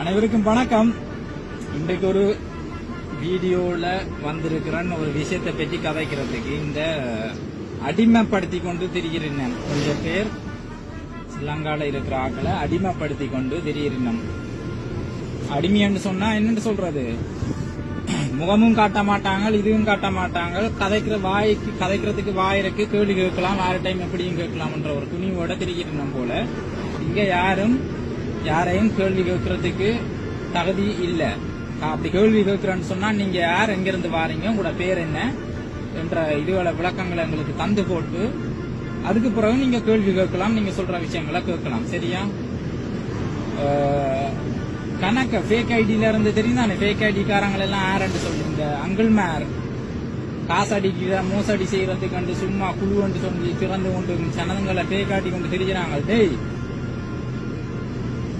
அனைவருக்கும் வணக்கம். இன்றைக்கு ஒரு வீடியோல வந்திருக்கிறேன். ஒரு விஷயத்தை பற்றி கதைக்கிறதுக்கு இந்த அடிமைப்படுத்தி கொண்டு திரிகிறேன் கொஞ்சம் பேர் சிலங்கால இருக்கிற ஆக்களை அடிமைப்படுத்தி கொண்டு திரிகிறேன் அடிமைன்னு சொன்னா என்னன்னு சொல்றது? முகமும் காட்ட மாட்டாங்க இதுவும் காட்ட மாட்டாங்க கதைக்கிற வாய்க்கு கதைக்கிறதுக்கு வாயிருக்கு கேள்வி கேட்கலாம் வேற டைம் எப்படியும் கேட்கலாம்ன்ற ஒரு துணிவோட திரிகிறோம் போல. இங்க யாரும் யாரையும் கேள்வி கேட்கறதுக்கு தகுதி இல்ல. அப்படி கேள்வி கேட்கிறேன்னு சொன்னா நீங்க யார் எங்கிருந்து வாரீங்க உங்களோட பேர் என்ன என்ற இதுகள விளக்கங்களை எங்களுக்கு தந்து போட்டு அதுக்கு பிறகு நீங்க கேள்வி கேட்கலாம் நீங்க சொல்ற விஷயங்களை கேட்கலாம். சரியா? கணக்க ஃபேக் ஐடியில இருந்து தெரியும் தானே ஃபேக் ஐடி காரங்க எல்லாம் ஆரண்டு சொல்லுங்க அங்கிள் மேர். காசு அடிக்கிற மோசடி செய்யறதுக்கு சும்மா குழு சொல்லி திறந்து கொண்டு சனதங்களை ஃபேக் ஆட்டி கொண்டு தெரிஞ்சாங்க டேய்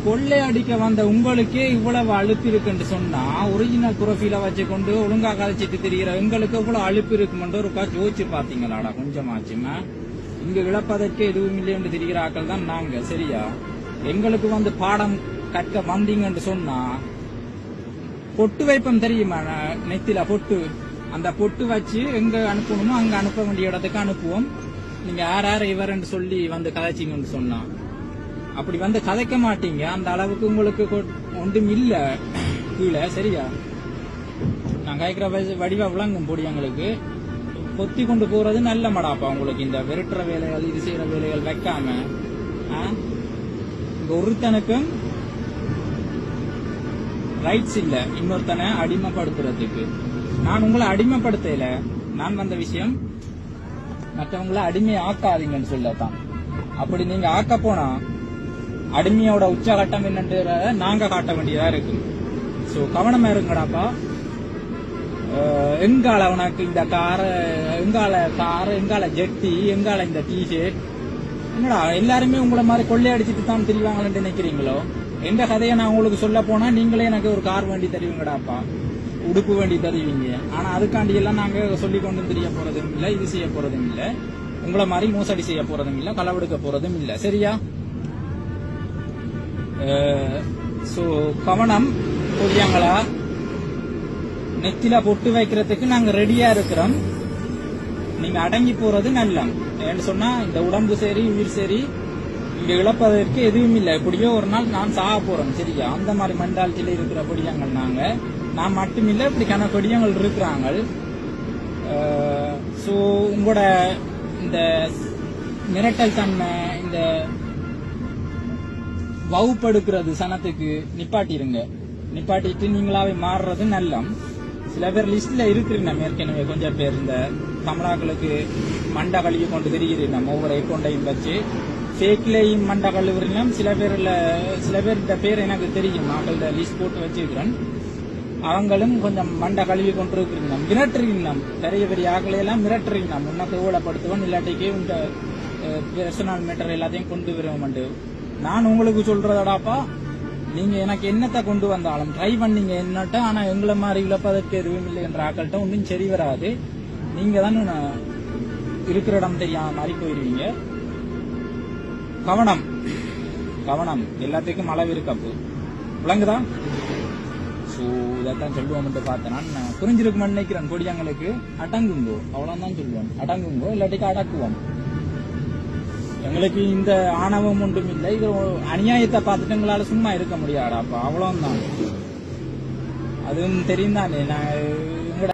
கொள்ளை அடிக்க வந்த உங்களுக்கே இவ்வளவு அழுப்பு இருக்குன்னு சொன்னா ஒரிஜினல் ப்ரொஃபைல வச்சு கொண்டு ஒழுங்கா கதைச்சிட்டு தெரிகிற எங்களுக்கு இவ்வளவு அழுப்பு இருக்குமென்று ஒரு காட்சி யோசிச்சு பாத்தீங்களாடா கொஞ்சமாச்சுமா? இங்க இழப்பதற்கு எதுவும் இல்லை என்று தெரிகிற ஆக்கள் தான் நாங்க சரியா? எங்களுக்கு வந்து பாடம் கற்க வந்தீங்கன்னு சொன்னா பொட்டு வைப்பம் தெரியுமா? நெத்தில பொட்டு. அந்த பொட்டு வச்சு எங்க அனுப்பணுமோ அங்க அனுப்ப வேண்டிய இடத்துக்கு அனுப்புவோம். நீங்க யார் யார் இவர்ன்னு சொல்லி வந்து கதைச்சிங்கன்னு சொன்னா. அப்படி வந்து கதைக்க மாட்டீங்க. அந்த அளவுக்கு உங்களுக்கு ஒன்றும் இல்ல. கீழே சரியா? நான் கேட்கிற வ- வடிவா விளங்கும் பொடி எங்களுக்கு. கொத்தி கொண்டு போறது நல்ல மடாப்பா உங்களுக்கு இந்த விரட்டுற வேலைகள் இது செய்யற வேலைகள் வைக்காம. ஆ? ஒருத்தனுக்கும் ரைட்ஸ் இல்ல. இன்னொருத்தனை அடிமைப்படுத்துறதுக்கு. நான் உங்களை அடிமைப்படுத்தல. நான் வந்த விஷயம் மற்றவங்களை அடிமை ஆக்காதீங்கன்னு சொல்லத்தான். அப்படி நீங்க ஆக்க போனா அடிமையோட உச்சகட்டம் என்னன்றத நாங்க காட்ட வேண்டியதா இருக்கு சோ கவனமா இருங்கடாப்பா. எங்கால உனக்கு இந்த கார எங்கால கார் எங்கால ஜெட்டி எங்கால இந்த டிஷர்ட் என்னடா எல்லாருமே உங்களை மாதிரி கொள்ளையடிச்சிட்டு தான் தெரிவாங்களேன்னு நினைக்கிறீங்களோ? எந்த கதையை நான் உங்களுக்கு சொல்ல போனா நீங்களே எனக்கு ஒரு கார் வேண்டி தருவீங்கடாப்பா. உடுப்பு வேண்டி தருவீங்க. ஆனா அதுக்காண்டி எல்லாம் நாங்க சொல்லி கொண்டு தெரிய போறதும் இல்ல இது செய்ய போறதும் இல்ல. உங்களை மாதிரி மோசடி செய்ய போறதும் இல்ல களவெடுக்க போறதும் இல்ல. சரியா? ஸோ கவனம் புரியாங்களா நெத்தில பொட்டு வைக்கிறதுக்கு நாங்க ரெடியா இருக்கிறோம். நீங்க அடங்கி போறது நல்லம். ஏன்னு சொன்னா இந்த உடம்பு சரி உயிர் சரி இங்க இழப்பதற்கு எதுவும் இல்லை. எப்படியோ ஒரு நாள் நான் சாக போறேன் சரியா? அந்த மாதிரி மென்டாலிட்டியில இருக்கிற பொடியங்கள் நாங்க. நான் மட்டும் இல்ல இப்படி கன பொடியங்கள் இருக்கிறாங்க ஸோ உங்களோட இந்த மிரட்டல் தன்மை இந்த வகுப்படுக்கிறது சனத்துக்கு நிப்பாட்டிருங்க. நிப்பாட்டிட்டு நீங்களாவே மாறுறது நல்லம். சில பேர் லிஸ்ட்ல இருக்கிறீங்க ஏற்கனவே கொஞ்சம் பேர் இந்த தமிழாக்களுக்கு மண்டை கழுவி கொண்டு தெரிகிறீங்க ஒவ்வொரு அக்கௌண்டையும் வச்சு. ஃபேக்லேயும் மண்டை கழுவுறீங்க. சில பேர்ல சில பேர் இந்த பேர் எனக்கு தெரியும். மக்கள்கிட்ட லிஸ்ட் போட்டு வச்சிருக்கிறேன் அவங்களும் கொஞ்சம் மண்டை கழுவி கொண்டு இருக்கிறீங்க மிரட்டுறீங்க. பெரிய பெரிய ஆக்களை எல்லாம் மிரட்டுறீங்க. முன்னத்தை ஊழப்படுத்துவோம் இல்லாட்டிக்கு இந்த பர்சனல் மேட்டர் எல்லாத்தையும் கொண்டு வருவோம் நான் உங்களுக்கு சொல்றதடாப்பா நீங்க எனக்கு என்னத்தை கொண்டு வந்தாலும் ட்ரை பண்ணீங்க என்னட்ட ஆனா எங்களை மாதிரி இழப்பதற்கு எதுவும் இல்லை என்ற ஆக்கள்கிட்ட ஒன்றும் சரி வராது. நீங்க தான் இருக்கிற இடம் தெரியாம மாதிரி போயிருவீங்க. கவனம் கவனம். எல்லாத்துக்கும் அளவு இருக்கப்போ விளங்குதா? ஸோ இதைத்தான் சொல்லுவோம்னு பார்த்தேன் நான் புரிஞ்சிருக்குமென்னு நினைக்கிறேன் கொடியாங்களுக்கு அடங்குங்கோ. அவ்வளவுதான் சொல்லுவோம். அடங்குங்கோ இல்லாட்டிக்கு அடக்குவோம். எங்களுக்கு இந்த ஆணவம் ஒன்றும் இல்லை. இது அநியாயத்தை பார்த்துட்டு எங்களால சும்மா இருக்க முடியாடாப்பா அவ்வளவுதான். அதுவும் தெரியும் தானே நான்